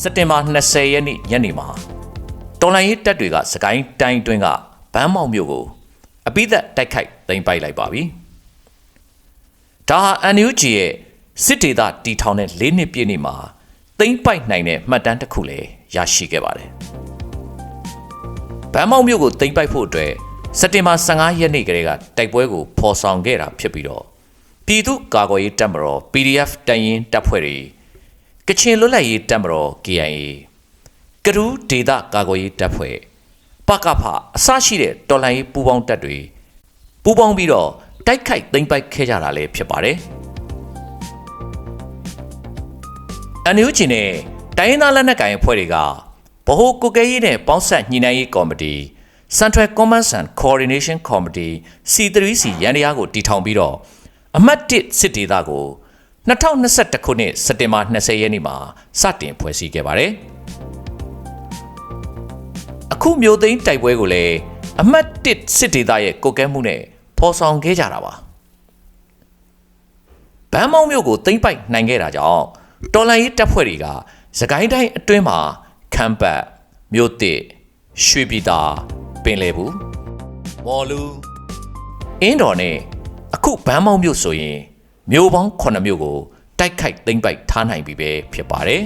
စက်တင်ဘာ20ရက်နေ့ညနေမှာတော်လိုင်းရေးတပ်တွေကစကိုင်းတိုင်းတွင်းကဘန်းမောက်မြို့ကိုအပိသက်တိုက်ခိုက်သိမ်းပိုက်လိုက်ပါပြီ။ဒါဟာ NUG ရဲ့စစ်ဒေသတီထောင်တဲ့၄နှစ်ပြည့်နေ့မှာသိမ်းပိုက်နိုင်တဲ့မှတ်တမ်းတစ်ခုလည်းရရှိခဲ့ပါတယ်။ဘန်းမောက်မြို့ကိုသိမ်းပိုက်ဖို့အတွက်စက်တင်ဘာ15ရက်နေ့ကလေးကတိုက်ပွဲကိုဖော်ဆောင်ခဲ့တာဖြစ်ပြီးတော့ ပြည်သူ့ကာကွယ်ရေးတပ်မတော် PDF တရင်တပ်ဖွဲ့တွေကချင်လွတ်လပ်ရေးတပ်မတော် KIA ကရူးဒေသကာကွယ်ရေးတပ်ဖွဲ့ပကဖအစရှိတဲ့တော်လှန်ရေးပူးပေါင်းတပ်တွေပူးပေါင်းပြီးတော့တိုက်ခိုက်သိမ်းပိုက်ခဲ့ကြတာလည်းဖြစ်ပါတယ်။အန်ယူဂျီနဲ့တိုင်းရင်းသားလက်နက်ကိုင်အဖွဲ့တွေကဗဟိုကုကဲရေးနဲ့ပေါင်းဆက်ညှိနှိုင်းရေးကော်မတီ Central Command and Coordination Committee C3C ရန်တရားကိုတည်ထောင်ပြီးတော့ အမှတ်1စစ်ဒေသကို2021ခုနှစ်စက်တင်ဘာ20ရက်နေ့မှာစတင်ဖွဲ့စည်းခဲ့ပါတယ်။အခုမျိုးသိန်းတိုက်ပွဲကိုလည်းအမှတ်1စစ်ဒေသရဲ့ကိုကဲမှုနဲ့ဖော်ဆောင်ခဲ့ကြတာပါ။ဗန်းမောင်းမျိုးကိုသိမ့်ပိုက်နိုင်ခဲ့တာကြောင့်တော်လန်ရေးတပ်ဖွဲ့တွေကစကိုင်းတိုင်းအတွင်းမှာခမ်းပတ်မြို့တစ်ရွှေပြည်သာပင်လယ်ဘူးမော်လူအင်းတော်နဲ့ အခုဗန်းမောင်းမြို့ဆိုရင်မြို့ပေါင်း9မြို့ကိုတိုက်ခိုက်သိမ်းပိုက်ထားနိုင်ပြီပဲဖြစ်ပါတယ်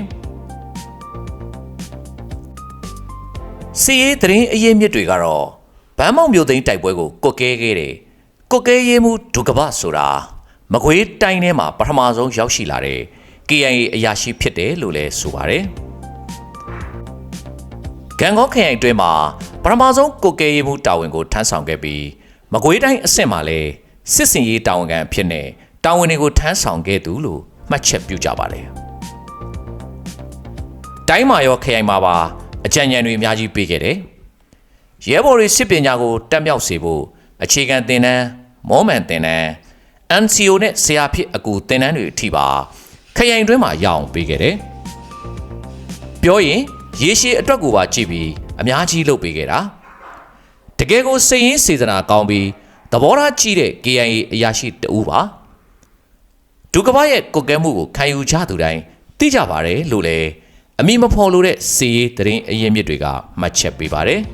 စီရေးသတင်းအရေးမြစ်တွေကတော့ဗန်းမောင်မြို့သိမ်းတိုက်ပွဲကိုကုတ်ကဲခဲ့တယ်ကုတ်ကဲရေးမှုဒုကပဆိုတာမကွေးတိုင်းထဲမှာပထမဆုံးရောက်ရှိလာတဲ့ KIA အရာရှိဖြစ်တယ်လို့လည်းဆိုပါတယ်ဂံကောခရိုင်အတွင်းမှာပထမဆုံးကုတ်ကဲရေးမှုတာဝန်ကိုထမ်းဆောင်ခဲ့ပြီးမကွေးတိုင်းအဆင့်မှာလည်း စစ်စင်ရေးတာဝန်ခံဖြစ်နေတာဝန်တွေကိုထမ်းဆောင်ခဲ့သူလို့မှတ်ချက်ပြုကြပါတယ်။တိုင်းမှာရောခရိုင်မှာပါအကြံဉာဏ်တွေအများကြီးပေးခဲ့တယ်။ရဲဘော်တွေစစ်ပညာကိုတက်မြောက်စေဖို့အခြေခံသင်တန်းမောမှန်သင်တန်း NCO နဲ့ဆရာဖြစ်အကူသင်တန်းတွေအထိပါခရိုင်တွင်းမှာရအောင်ပေးခဲ့တယ်။ပြောရင်ရေရှည်အတွက်ကိုပါကြည့်ပြီးအများကြီးလုပ်ပေးခဲ့တာ။တကယ်ကိုစိတ်ရင်းစေတနာကောင်းပြီး သဘောထားကြီးတဲ့ KIA အရာရှိတဦးပါ။ဒုကမရဲ့ကုတ်ကဲမှုကိုခံယူကြသူတိုင်းသိကြပါတယ်လို့လည်းအမိမဖော်လို့တဲ့စီရေးတရင်အရင်မြစ်တွေကမှတ်ချက်ပေးပါတယ်။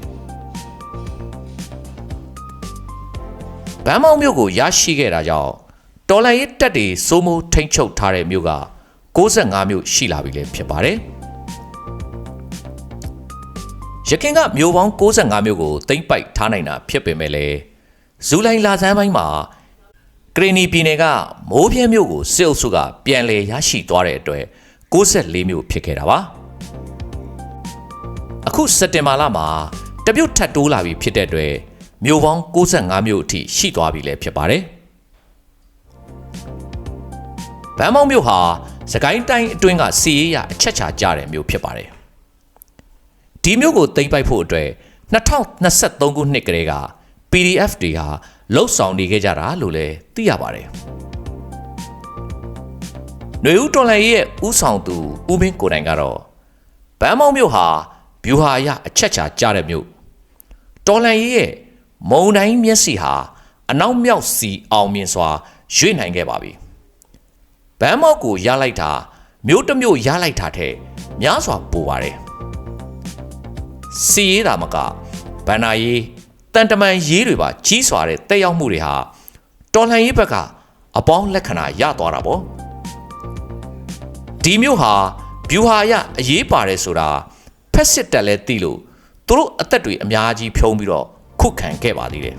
ဗန်းမောင်မြို့ကိုရရှိခဲ့တာကြောင့်တော်လန်ရေးတက်တွေစိုးမိုးထိန်ချုပ်ထားတဲ့မြို့က65မြို့ရှိလာပြီလည်းဖြစ်ပါတယ်။ရခင်ကမြို့ပေါင်း65မြို့ကိုသိမ့်ပိုက်ထားနိုင်တာဖြစ်ပေမဲ့လည်း ဇူလိုင်လဆန်းပိုင်းမှာကရင်နီပြည်နယ်ကမိုးပြဲမြို့ကိုစစ်အုပ်စုကပြန်လည်ရရှိသွားတဲ့အတွက်64မြို့ဖြစ်ခဲ့တာပါအခုစက်တင်ဘာလမှာတပြုတ်ထပ်တိုးလာပြီဖြစ်တဲ့အတွက်မြို့ပေါင်း65မြို့အထိရှိသွားပြီလည်းဖြစ်ပါတယ်ဗန်းမောင်မြို့ဟာစကိုင်းတိုင်းအတွင်းကစီရေးရအချက်ချာကြတဲ့မြို့ဖြစ်ပါတယ်ဒီမြို့ကိုသိမ်းပိုက်ဖို့အတွက်2023ခုနှစ်ကလေးက PDF တွေဟာလှုပ်ဆောင်နေခဲ့ကြတာလို့လည်းသိရပါတယ်။ຫນွေဦးတော်လှန်ရေးရဲ့ဥဆောင်သူဦးမင်းကိုတိုင်ကတော့ဗန်းမောင်မြို့ဟာဗျူဟာရအချက်ချာကြတဲ့မြို့တော်လှန်ရေးရဲ့မုံတိုင်းမျက်စိဟာအနောက်မြောက်စီအောင်မြင်စွာရွေ့နိုင်ခဲ့ပါပြီ။ဗန်းမောက်ကိုရလိုက်တာမြို့တစ်မြို့ရလိုက်တာတဲ့များစွာပိုပါတယ်။စီရေးတာမကဗန္နာရေး တန်တမန်ရေးတွေပါကြီးစွာတဲ့တက်ရောက်မှုတွေဟာတော်လှန်ရေးဘက်ကအပေါင်းလက္ခဏာရသွားတာပေါ့ဒီမျိုးဟာဗျူဟာရအရေးပါတယ်ဆိုတာဖက်စစ်တက်လဲသိလို့သူတို့အသက်တွေအများကြီးဖြုံးပြီးတော့ခုခံခဲ့ပါသေးတယ်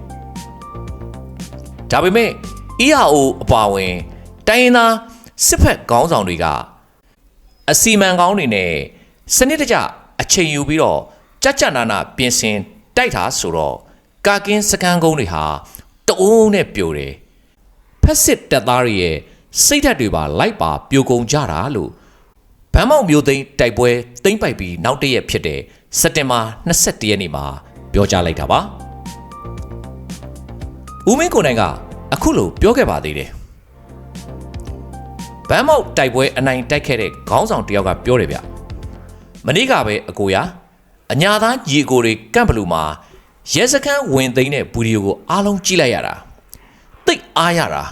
ဒါပေမဲ့ EAO အပါဝင်တိုင်းရင်းသားစစ်ဖက်ခေါင်းဆောင်တွေကအစီမံကောင်းတွေနဲ့စနစ်တကျအချိန်ယူပြီးတော့ကြကြနာနာပြင်ဆင်တိုက်တာဆိုတော့ ကာကင်းစကန်ကုန်းတွေဟာတအိုးနဲ့ပြိုတယ်ဖက်စစ်တပ်သားတွေရဲ့စိတ်ဓာတ်တွေပါလိုက်ပါပြိုကုန်ကြတာလို့ဗန်းမောက်မျိုးသိန်းတိုက်ပွဲသိမ့်ပိုက်ပြီးနောက်တရက်ဖြစ်တဲ့စက်တင်ဘာ22ရက်နေ့မှာပြောကြားလိုက်တာပါဦးမင်းကိုနိုင်ကအခုလိုပြောခဲ့ပါသေးတယ်ဗန်းမောက်တိုက်ပွဲအနိုင်တိုက်ခဲ့တဲ့ခေါင်းဆောင်တယောက်ကပြောတယ်ဗျမနေ့ကပဲအကိုရအညာသားညီအကိုတွေကန့်ဘလူမှာ ရဲစခန်းဝင်သိမ်းတဲ့ဗီဒီယိုကိုအားလုံးကြည့်လိုက်ရတာတိတ်အားရတာ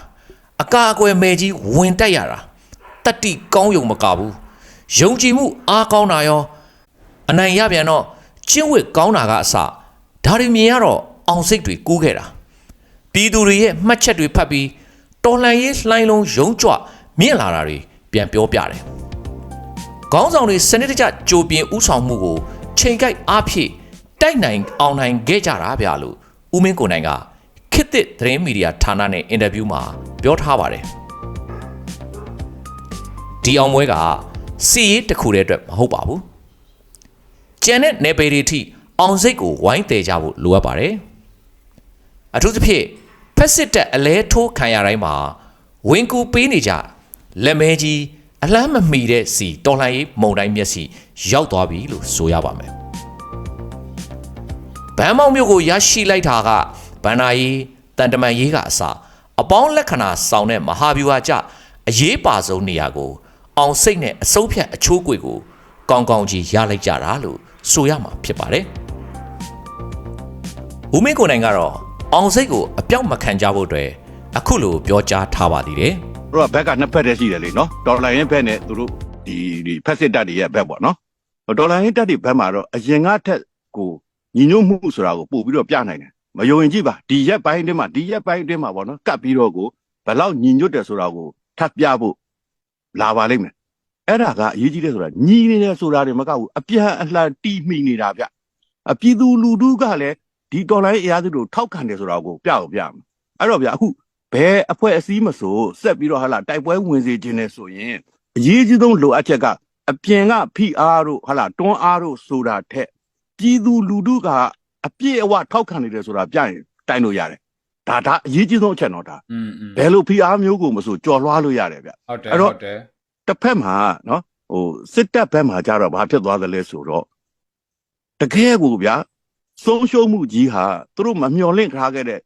အကာအကွယ်မဲ့ကြီးဝင်တက်ရတာတတတိကောင်းယုံမကဘူးယုံကြည်မှုအားကောင်းတာရောအနိုင်ရပြန်တော့ကျင့်ဝတ်ကောင်းတာကအစဒါတွေမြင်ရတော့အောင်စိတ်တွေကူးခဲ့တာပြည်သူတွေရဲ့မှတ်ချက်တွေဖတ်ပြီးတော်လှန်ရေးလှိုင်းလုံးယုံကြွမြင့်လာတာတွေပြန်ပြောပြတယ်ခေါင်းဆောင်တွေစနစ်တကျကြိုပြင်ဥဆောင်မှုကိုချိန်ကိုက်အားဖြည့် တိုက်နိုင်အောင်နိုင်ခဲ့ကြတာဗျာလို့ဦးမင်းကိုနိုင်ကခေတ်သစ်သတင်းမီဒီယာဌာနနဲ့အင်တာဗျူးမှာပြောထားပါတယ်ဒီအောင်ပွဲကစီရေးတစ်ခုတည်းအတွက်မဟုတ်ပါဘူးကျန်တဲ့နယ်ပယ်တွေထိအောင်စိတ်ကိုဝိုင်းတည်ကြဖို့လိုအပ်ပါတယ်အထူးသဖြင့်ဖက်စစ်တပ်အလဲထိုးခံရတိုင်းမှာဝင်ကူပေးနေကြလက်မဲကြီးအလန်းမမီတဲ့စီတော်လှန်ရေးမုံတိုင်းမျက်စိရောက်သွားပြီလို့ဆိုရပါမယ် ဗန်းမောင်မြို့ကိုရရှိလိုက်တာကဗန္နာရေးတန်တမန်ရေးကအစအပေါင်းလက္ခဏာဆောင်တဲ့မဟာဗျူဟာကြအရေးပါဆုံးနေရာကိုအောင်စိတ်နဲ့အစုံးဖြတ်အချိုးကွေကိုကောင်းကောင်းကြီးရလိုက်ကြတာလို့ဆိုရမှာဖြစ်ပါတယ်။ဦးမင်းကိုနိုင်ကတော့အောင်စိတ်ကိုအပြောက်မခံကြဖို့အတွက်အခုလိုပြောကြားထားပါသေးတယ်။တို့ကဘက်ကနှစ်ဖက်တည်းရှိတယ်လေနော်ဒေါ်လာရင်းဘက်နဲ့သူတို့ဒီဒီဖက်စစ်တပ်တွေရဲ့ဘက်ပေါ့နော်ဒေါ်လာရင်းတပ်တွေဘက်မှာတော့အရင်ကထက်ကို ညီညွတ်မှုဆိုတာကိုပို့ပြီးတော့ပြနိုင်တယ်မယုံရင်ကြည့်ပါဒီရက်ပိုင်းအတွင်းမှာဒီရက်ပိုင်းအတွင်းမှာပေါ့နော်ကတ်ပြီးတော့ကိုဘယ်လောက်ညီညွတ်တယ်ဆိုတာကိုထပ်ပြဖို့လာပါလိမ့်မယ်အဲ့ဒါကအရေးကြီးတယ်ဆိုတာညီနေတယ်ဆိုတာတွေမကဘူးအပြန်အလှန်တီးမိနေတာဗျအပြည်သူလူထုကလည်းဒီဒေါ်လာရင်းအရာစုတို့ထောက်ခံတယ်ဆိုတာကိုပြအောင်ပြမယ်အဲ့တော့ဗျအခုဘယ်အဖွဲ့အစည်းမဆိုဆက်ပြီးတော့ဟာလာတိုက်ပွဲဝင်စေခြင်းနဲ့ဆိုရင်အရေးကြီးဆုံးလိုအပ်ချက်ကအပြင်ကဖိအားတို့ဟာလာတွန်းအားတို့ဆိုတာထက် ပြည်သူလူထုကအပြည့်အဝထောက်ခံနေတယ်ဆိုတာပြရင်တိုင်းလို့ရတယ်ဒါဒါအရေးကြီးဆုံးအချက်တော့ဒါဘယ်လိုဖိအားမျိုးကိုမဆိုကြော်လွှားလို့ရတယ်ဗျဟုတ်တယ်ဟုတ်တယ်တစ်ဖက်မှာနော်ဟိုစစ်တပ်ဘက်မှာကြတော့ဘာဖြစ်သွားသလဲဆိုတော့တကယ်ကိုဗျာဆုံးရှုံးမှုကြီးဟာသူတို့မမျှော်လင့်ထားခဲ့တဲ့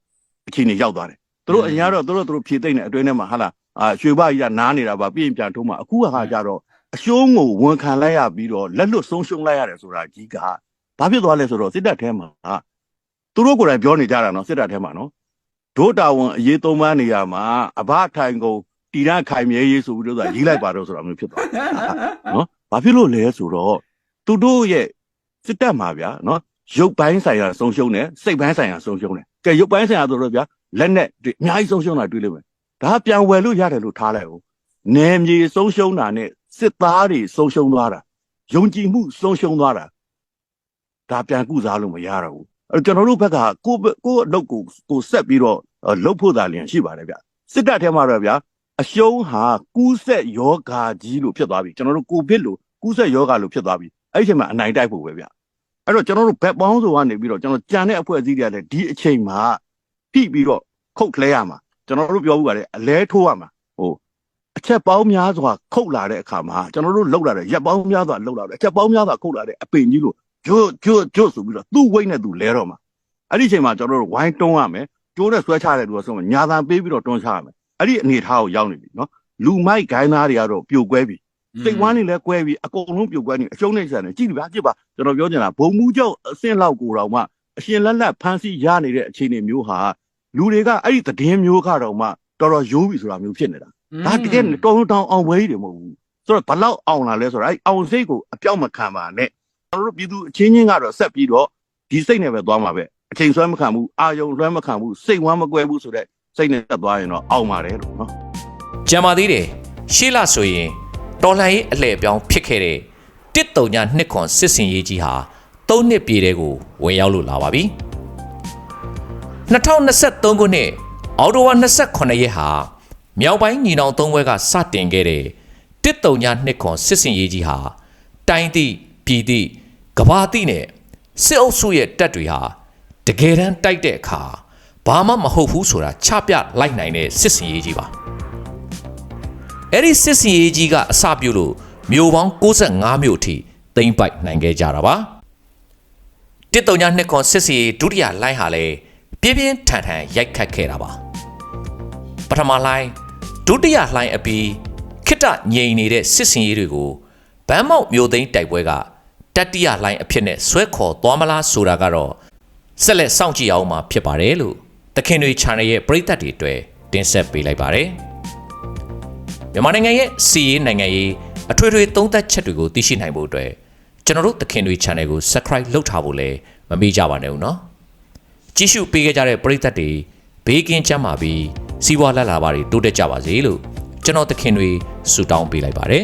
အခြေအနေရောက်သွားတယ်သူတို့အရင်ကတော့သူတို့သူတို့ဖြည့်သိမ့်နေအတွင်းထဲမှာဟာလာအာရွှေဘကြီးကနားနေတာပါပြင်ပြန်ထုံးမှာအခုဟာကြတော့အရှုံးကိုဝန်ခံလိုက်ရပြီးတော့လက်လွတ်ဆုံးရှုံးလိုက်ရတယ်ဆိုတာကြီးက ဘာဖြစ်သွားလဲဆိုတော့စစ်တပ်ထဲမှာသူတို့ကိုယ်တိုင်ပြောနေကြတာနော်စစ်တပ်ထဲမှာနော်ဒို့တာဝန်အရေးသုံးပါးနေရာမှာအဘထိုင်ကုန်တီရခိုင်မြဲရေးဆိုပြီးတော့ဆိုတာရေးလိုက်ပါတော့ဆိုတာမျိုးဖြစ်သွားတယ်နော်ဘာဖြစ်လို့လဲဆိုတော့သူတို့ရဲ့စစ်တပ်မှာဗျာနော်ရုပ်ပိုင်းဆိုင်ရာဆုံးရှုံးတယ်စိတ်ပိုင်းဆိုင်ရာဆုံးရှုံးတယ်ကဲရုပ်ပိုင်းဆိုင်ရာဆိုတော့ဗျာလက်နဲ့တွေအများကြီးဆုံးရှုံးတာတွေ့လိမ့်မယ်ဒါကပြန်ဝယ်လို့ရတယ်လို့ထားလိုက်ဦးနယ်မြေဆုံးရှုံးတာနဲ့စစ်သားတွေဆုံးရှုံးသွားတာယုံကြည်မှုဆုံးရှုံးသွားတာ ဒါပြန်ကုစားလို့မရတော့ဘူးအဲကျွန်တော်တို့ဘက်ကကိုယ့်ဘက်ကိုယ့်အလုပ်ကိုကိုယ်ဆက်ပြီးတော့အဲလုပ်ဖို့သာလျင်ရှိပါတယ်ဗျစစ်တပ်ထဲမှာတော့ဗျာအရှုံးဟာကူးဆက်ယောဂါကြီးလို့ဖြစ်သွားပြီကျွန်တော်တို့ကိုဗစ်လို့ကူးဆက်ယောဂါလို့ဖြစ်သွားပြီအဲ့ဒီအချိန်မှာအနိုင်တိုက်ဖို့ပဲဗျအဲ့တော့ကျွန်တော်တို့ဘက်ပေါင်းစုံကနေပြီးတော့ကျွန်တော်ကြံတဲ့အဖွဲ့အစည်းတွေကလည်းဒီအချိန်မှာဖိပြီးတော့ခုတ်လဲရမှာကျွန်တော်တို့ပြောဘူးပါတယ်အလဲထိုးရမှာဟိုအချက်ပေါင်းများစွာခုတ်လာတဲ့အခါမှာကျွန်တော်တို့လှုပ်လာတဲ့ရက်ပေါင်းများစွာလှုပ်လာတဲ့အချက်ပေါင်းများစွာခုတ်လာတဲ့အပင်ကြီးလို့ ကျွတ်ကျွတ်ကျွတ်ဆိုပြီးတော့သူ့ဝိတ်နဲ့သူလဲတော့မှာအဲ့ဒီအချိန်မှာကျွန်တော်တို့ဝိုင်းတွန်းရမယ်ကျိုးနဲ့ဆွဲချတဲ့လူကဆိုမှညာသာပေးပြီးတော့တွန်းချရမယ်အဲ့ဒီအနေထားကိုရောက်နေပြီနော်လူမိုက်ဂိုင်းသားတွေကတော့ပြိုကွဲပြီစိတ်ဝမ်းနေလဲကွဲပြီအကုန်လုံးပြိုကွဲနေအရှုံးနေဆန်နေကြည့်ပြီဗျာကြည့်ပါကျွန်တော်ပြောချင်တာဘုံမူကျောက်အဆင့်လောက်ကိုတော့မှအရှင်လက်လက်ဖမ်းဆီးရနေတဲ့အခြေအနေမျိုးဟာလူတွေကအဲ့ဒီသတင်းမျိုးကတော့မှတော်တော်ရိုးပြီဆိုတာမျိုးဖြစ်နေတာဒါတကယ်တော်တောင်အောင်ဝဲကြီးတွေမဟုတ်ဘူးဆိုတော့ဘလောက်အောင်လာလဲဆိုတော့အဲ့အောင်စိတ်ကိုအပြောက်မခံပါနဲ့ကျွန် တော်တို့ပြည်သူအချင်းချင်းကတော့ဆက်ပြီးတော့ဒီစိတ်နဲ့ပဲသွားမှာပဲအချိန်ဆွဲမခံဘူးအာယုံလွှဲမခံဘူးစိတ်ဝမ်းမကွဲဘူးဆိုတဲ့စိတ်နဲ့တက်သွားရင်တော့အောင်ပါတယ်လို့နော်ကြံပါသေးတယ်ရှေ့လဆိုရင်တော်လှန်ရေးအလှည့်အပြောင်းဖြစ်ခဲ့တဲ့တစ်တုံညာနှစ်ခွန်စစ်စင်ရေးကြီးဟာ၃နှစ်ပြည့်တဲ့ကိုဝင်ရောက်လို့လာပါပြီ2023ခုနှစ်အောက်တိုဘာ28ရက်ဟာမြောက်ပိုင်းညီနောင်သုံးဘွဲကစတင်ခဲ့တဲ့တစ်တုံညာနှစ်ခွန်စစ်စင်ရေးကြီးဟာတိုင်းသည့်ပြည်သည့် ကဘာတိနဲ့စစ်အုပ်စုရဲ့တပ်တွေဟာတကယ်တမ်းတိုက်တဲ့အခါဘာမှမဟုတ်ဘူးဆိုတာချပြလိုက်နိုင်တဲ့စစ်စင်ရေးကြီးပါအဲ့ဒီစစ်စီရေးကြီးကအစပြုလို့မြို့ပေါင်း65မြို့အထိသိမ့်ပိုက်နိုင်ခဲ့ကြတာပါတစ်တုံညာနှစ်ခွန်စစ်စီရေးဒုတိယလိုင်းဟာလည်းပြင်းပြင်းထန်ထန်ရိုက်ခတ်ခဲ့တာပါပထမလိုင်းဒုတိယလိုင်းအပြီးခိတ္တငြိမ်နေတဲ့စစ်စင်ရေးတွေကိုဗန်းမောက်မြို့သိမ်းတိုက်ပွဲက တတိယလိုင်းအဖြစ်နဲ့ဆွဲခေါ်သွားမလားဆိုတာကတော့ဆက်လက်စောင့်ကြည့်အောင်မှာဖြစ်ပါတယ်လို့သခင်တွေ channel ရဲ့ပရိသတ်တွေအတွက်တင်ဆက်ပေးလိုက်ပါတယ်မြန်မာနိုင်ငံရဲ့စီးရေးနိုင်ငံရေးအထွေထွေသုံးသပ်ချက်တွေကိုသိရှိနိုင်ဖို့အတွက်ကျွန်တော်တို့သခင်တွေ channel ကို subscribe လုပ်ထားဖို့လည်းမမေ့ကြပါနဲ့ဦးနော်ကြည့်ရှုပေးခဲ့ကြတဲ့ပရိသတ်တွေဘေးကင်းချမ်းသာပြီးစီးပွားလက်လာပါတွေတိုးတက်ကြပါစေလို့ကျွန်တော်သခင်တွေဆုတောင်းပေးလိုက်ပါတယ်